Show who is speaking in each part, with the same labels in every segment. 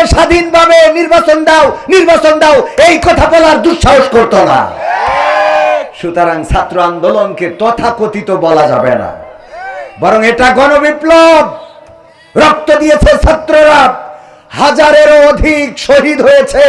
Speaker 1: আমাদেরকে স্বাধীনভাবে নির্বাচন দাও নির্বাচন দাও, এই কথা বলার দুঃসাহস করত না। সুতরাং ছাত্র আন্দোলনকে তথাকথিত বলা যাবে না। বরং এটা গণবিপ্লব। রক্ত দিয়েছে ছাত্ররা। হাজারেরও অধিক শহীদ হয়েছে।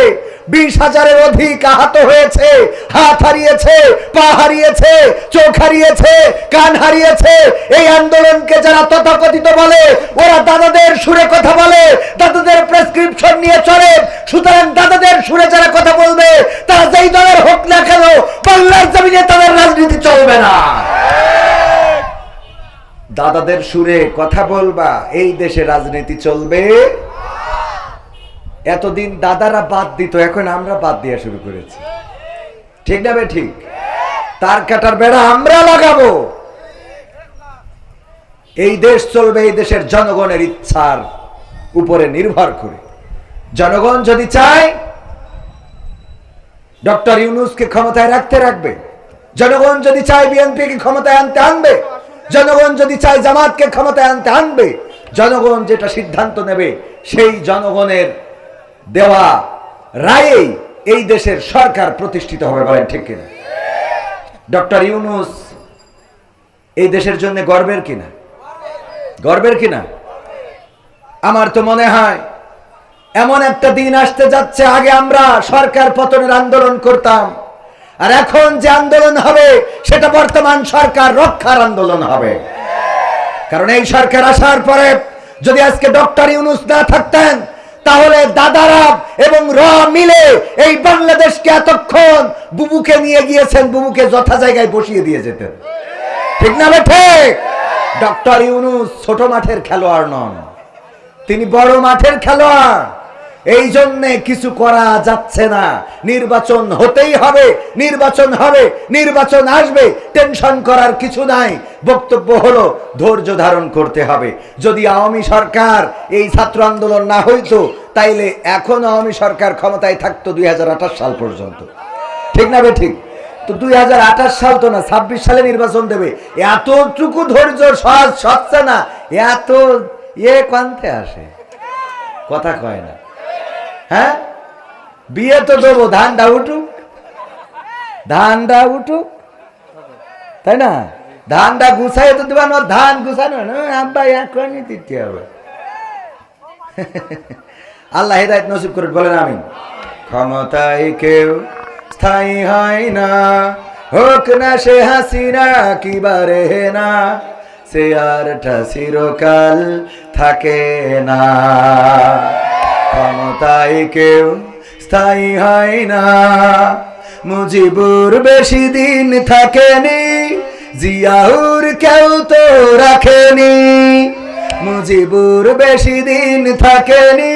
Speaker 1: বিশ হাজারের অধিক আহত হয়েছে। হাত হারিয়েছে, পা হারিয়েছে, চোখ হারিয়েছে, কান হারিয়েছে। এই আন্দোলনকে যারা তথাকথিত বলে, ওরা দাদাদের সুরে কথা বলে, দাদাদের প্রেসক্রিপশন নিয়ে চলে। সুতরাং দাদাদের সুরে যারা কথা বলবে, তারা যেই দলের হোক না কেন, বাংলার জমিনে তাদের রাজনীতি চলবে না। দাদাদের সুরে কথা বলবা, এই দেশে রাজনীতি চলবে। এতদিন দাদারা বাদ দিত, এখন আমরা বাদ দেওয়া শুরু করেছি। ঠিক না ঠিক? তার কাটার বেড়া আমরা লাগাবো। এই দেশ চলবে এই দেশের জনগণের ইচ্ছার উপরে নির্ভর করে। জনগণ যদি চায়, ডক্টর ইউনুসকে ক্ষমতায় রাখতে রাখবে। জনগণ যদি চায় বিএনপিকে ক্ষমতায় আনতে আনবে। জনগণ যদি চায় জামাতকে ক্ষমতায় আনতে আনবে। জনগণ যেটা সিদ্ধান্ত নেবে, সেই জনগণের দেওয়া রায়েই এই দেশের সরকার প্রতিষ্ঠিত হবে বলেন ঠিক কিনা? ডক্টর ইউনুস এই দেশের জন্য গর্বের কিনা? গর্বের কিনা? আমার তো মনে হয় এমন একটা দিন আসতে যাচ্ছে, আগে আমরা সরকার পতনের আন্দোলন করতাম, আর এখন যে আন্দোলন হবে, সেটা বর্তমান সরকার রক্ষার আন্দোলন হবে। কারণ এই সরকার আসার পরে যদি আজকে ডক্টর ইউনুস না থাকতেন তাহলে দাদারা এবং র মিলে এই বাংলাদেশকে এতক্ষণ বুবুকে নিয়ে গিয়েছেন, বুবুকে যথা জায়গায় বসিয়ে দিয়ে যেতেন। ঠিক না বেঠে ডক্টর ইউনুস ছোট মাঠের খেলোয়াড় নন। তিনি বড় মাঠের খেলোয়াড়। এই জন্যে কিছু করা যাচ্ছে না। নির্বাচন হতেই হবে, নির্বাচন হবে, নির্বাচন আসবে, টেনশন করার কিছু নাই। বক্তব্য হলো, ধৈর্য ধারণ করতে হবে। যদি আওয়ামী সরকার এই ছাত্র আন্দোলন না হইতো তাইলে এখন আওয়ামী সরকার ক্ষমতায় থাকতো দুই হাজার আঠাশ সাল পর্যন্ত। ঠিক না বে ঠিক? তো দুই হাজার আঠাশ সাল তো না, ছাব্বিশ সালে নির্বাচন দেবে। এতটুকু ধৈর্য সহজ সচ্ছে না এত এ কান্তে আসে। কথা কয় না। হ্যাঁ? বিয়ে তো দেবো ধানটা উঠুক। ধানটা উঠুক। তাই না? ধানটা গুছাই তো দেবা ধান গুছানো না আব্বা এখনই দিতে হবে। আল্লাহ হেদায়ত নসিব করে বলেন আমি ক্ষমতায় কেউ স্থায়ী হয় না, হোক না সে হাসিনা কিবারে না, সে আরটা চিরকাল থাকে না। ক্ষমতায় কেউ স্থায়ী হয় না, মুজিবুর বেশি দিন থাকেনি, জিয়াউর কেউ তো রাখেনি, মুজিবুর বেশি দিন থাকেনি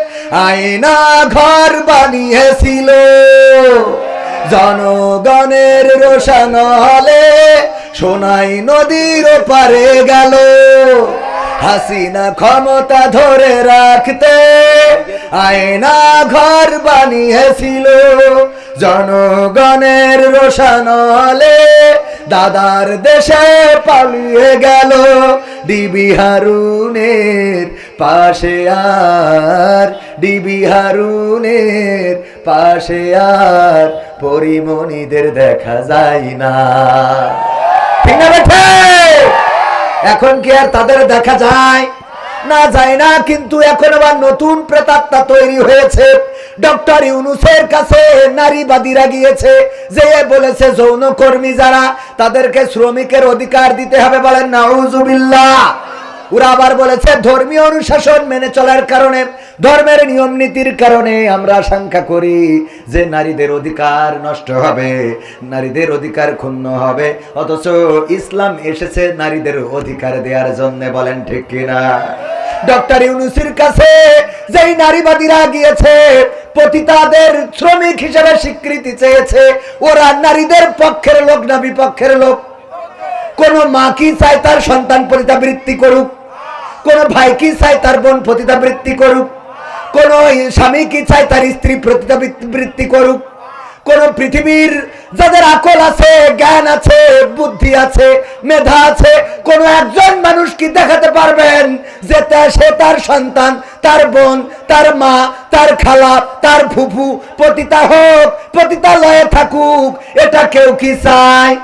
Speaker 1: আয়না ঘর বানিয়েছিল। জনগণের রোশন হলে সোনাই নদীর পারে গেল। হাসিনা ক্ষমতা ধরে রাখতে আয়না ঘর বানিয়েছিল। জনগণের রোশন হলে দাদার দেশে পালিয়ে গেল। ডিবি হারুনের পাশে আর ডিবি হারুনের পাশে আর পরিমণিদের দেখা যায় না? এখন কি আর তাদের দেখা যায়? না যায় না, কিন্তু এখন আবার নতুন প্রেতাত্মা তৈরি হয়েছে। ডক্টর ইউনুসের কাছে নারীবাদীরা গিয়েছে, যে বলেছে, যৌনকর্মী যারা, তাদেরকে শ্রমিকের অধিকার দিতে হবে বলেন নাউজুবিল্লাহ। ওরা আবার বলেছে, ধর্মীয় অনুশাসন মেনে চলার কারণে, ধর্মের নিয়ম নীতির কারণে আমরা আশঙ্কা করি যে নারীদের অধিকার নষ্ট হবে, নারীদের অধিকার ক্ষুণ্ণ হবে। অথচ ইসলাম এসেছে নারীদের অধিকার দেওয়ার জন্য, বলেন ঠিক কিনা? ডক্টর ইউনুসির কাছে যেই নারীবাদীরা গিয়েছে, পতিতাদের শ্রমিক হিসেবে স্বীকৃতি চেয়েছে, ওরা নারীদের পক্ষের লোক না বিপক্ষের লোক? কোন মা কি চায় তার সন্তান পতিতাবৃত্তি করুক? কোন ভাই কি চায় তার বোন পতিতাবৃত্তি করুক? কোন স্বামী কি চায় তার স্ত্রী পতিতাবৃত্তি করুক? কোন পৃথিবীর যাদের আকল আছে, জ্ঞান আছে, বুদ্ধি আছে, মেধা আছে, কোন একজন মানুষ কি দেখাতে পারবেন যে সে তার সন্তান, তার বোন, তার মা, তার খালা, তার ফুফু, পতিতা হোক, পতিতালয়ে থাকুক, এটা কেউ কি চায়?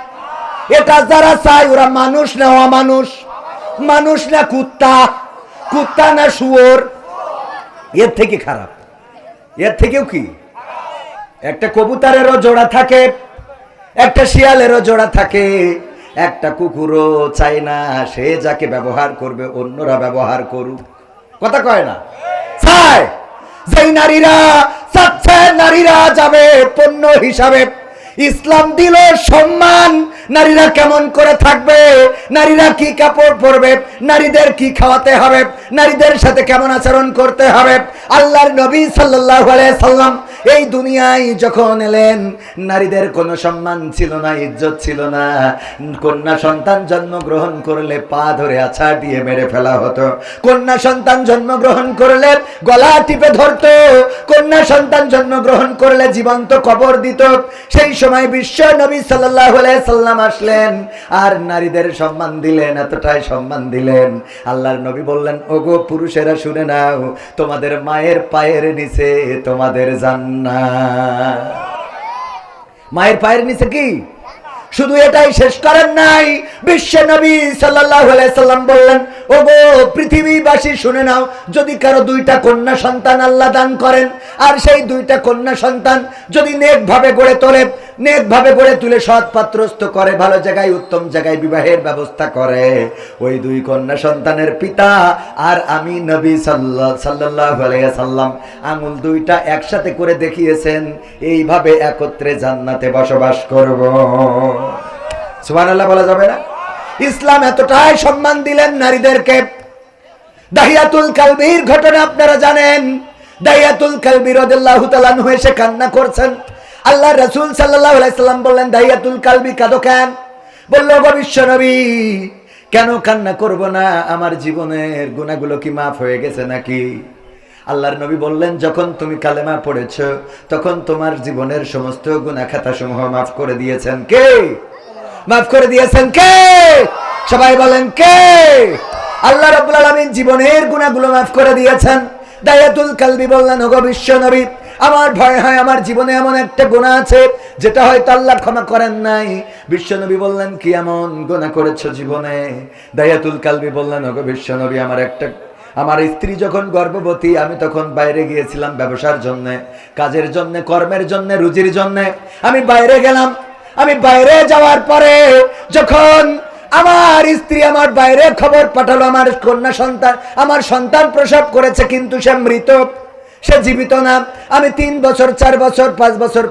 Speaker 1: এটা যারা চায়, ওরা মানুষ না অমানুষ? মানুষ না কুত্তা? কুত্তা না শুয়োর? এর থেকে খারাপ। এর থেকেও কি? একটা কবুতরেরও জোড়া থাকে, একটা শিয়ালেরও জোড়া থাকে, একটা কুকুরও চায় না, সে যাকে ব্যবহার করবে, অন্যরা ব্যবহার করুক। কথা কয় না? চায়। যেই নারীরা চাচ্ছে, নারীরা যাবে পণ্য হিসাবে। ইসলাম দিল সম্মান নারীরা কেমন করে থাকবে? নারীরা কি কাপড় পরবে? নারীদের কি খাওয়াতে হবে? নারীদের সাথে কেমন আচরণ করতে হবে? আল্লাহর নবী আলাইহি সাল্লাম এই দুনিয়ায় যখন এলেন, নারীদের কোনো সম্মান ছিল না, ইজ্জত ছিল না। কন্যা সন্তান জন্মগ্রহণ করলে পা ধরে আছাড় দিয়ে মেরে ফেলা হতো। কন্যা সন্তান জন্মগ্রহণ করলে গলা টিপে ধরতো। কন্যা সন্তান জন্মগ্রহণ করলে জীবন্ত কবর দিত। সেই সময় বিশ্ব নবী আলাইহি সাল্লাম আসলেন, আর নারীদের সম্মান দিলেন, এতটাই সম্মান দিলেন। আল্লাহর নবী বললেন ওগো পুরুষেরা শুনে নাও তোমাদের মায়ের পায়ের নিচে তোমাদের জান্নাত। মায়ের পায়ের নিচে কি? শুধু এটাই শেষ করেন নাই। বিশ্ব নবী সাল্লাম বললেন, ওগো, পৃথিবীবাসী, শুনে নাও, যদি কারও দুইটা কন্যা সন্তান আল্লাহ দান করেন, আর সেই দুইটা কন্যা সন্তান যদি নেক ভাবে গড়ে তোলে নেক ভাবে গড়ে তুলে সৎ পাত্রস্থ করে, ভালো জায়গায়, উত্তম জায়গায় বিবাহের ব্যবস্থা করে, ওই দুই কন্যা সন্তানের পিতা আর আমি নবী সাল্লাহ সাল্লাম আঙুল দুইটা একসাথে করে দেখিয়েছেন, এইভাবে একত্রে জান্নাতে বসবাস করব। সুবহানাল্লাহ বলা যাবে না? ইসলাম এতটাই সম্মান দিলেন নারীদেরকে। দাহিয়াতুল কালবির ঘটনা আপনারা জানেন। দাহিয়াতুল কালবি রাদিয়াল্লাহু তাআলা আনহু এসে কান্না করছেন। আল্লাহ রাসূল সাল্লাম বললেন, দাহিয়াতুল কালবি কাঁদো কেন? বলল, গো বিশ্ব নবী কেন কান্না করব না? আমার জীবনের গুনাহগুলো কি মাফ হয়ে গেছে নাকি? আল্লাহর নবী বললেন, যখন তুমি কালেমা পড়েছ, তখন তোমার জীবনের সমস্ত গুনাহ খাতা সমূহ মাফ করে দিয়েছেন কে? মাফ করে দিয়েছেন কে? সবাই বলেন কে? আল্লাহ রাব্বুল আলামিন জীবনের গুনাহগুলো মাফ করে দিয়েছেন। দায়াতুল কালবি বললেন, ওগো বিশ্ব নবী, আমার ভয় হয়, আমার জীবনে এমন একটা গুনাহ আছে, যেটা হয়তো আল্লাহ ক্ষমা করেন নাই। বিশ্ব নবী বললেন, কি এমন গুনাহ করেছ জীবনে? দায়াতুল কালবি বললেন, ওগো বিশ্ব নবী, আমার একটা আমার স্ত্রী যখন গর্ভবতী, আমি তখন বাইরে গিয়েছিলাম ব্যবসার জন্য, কাজের জন্য, কর্মের জন্য, রুজির জন্য। আমি বাইরে গেলাম। আমি বাইরে যাওয়ার পরে যখন আমার স্ত্রী আমার বাইরে খবর পাঠালো, আমার কন্যা সন্তান, আমার সন্তান প্রসব করেছে, কিন্তু সে মৃত, সে জীবিত না। আমি তিন বছর, চার বছর, পাঁচ বছর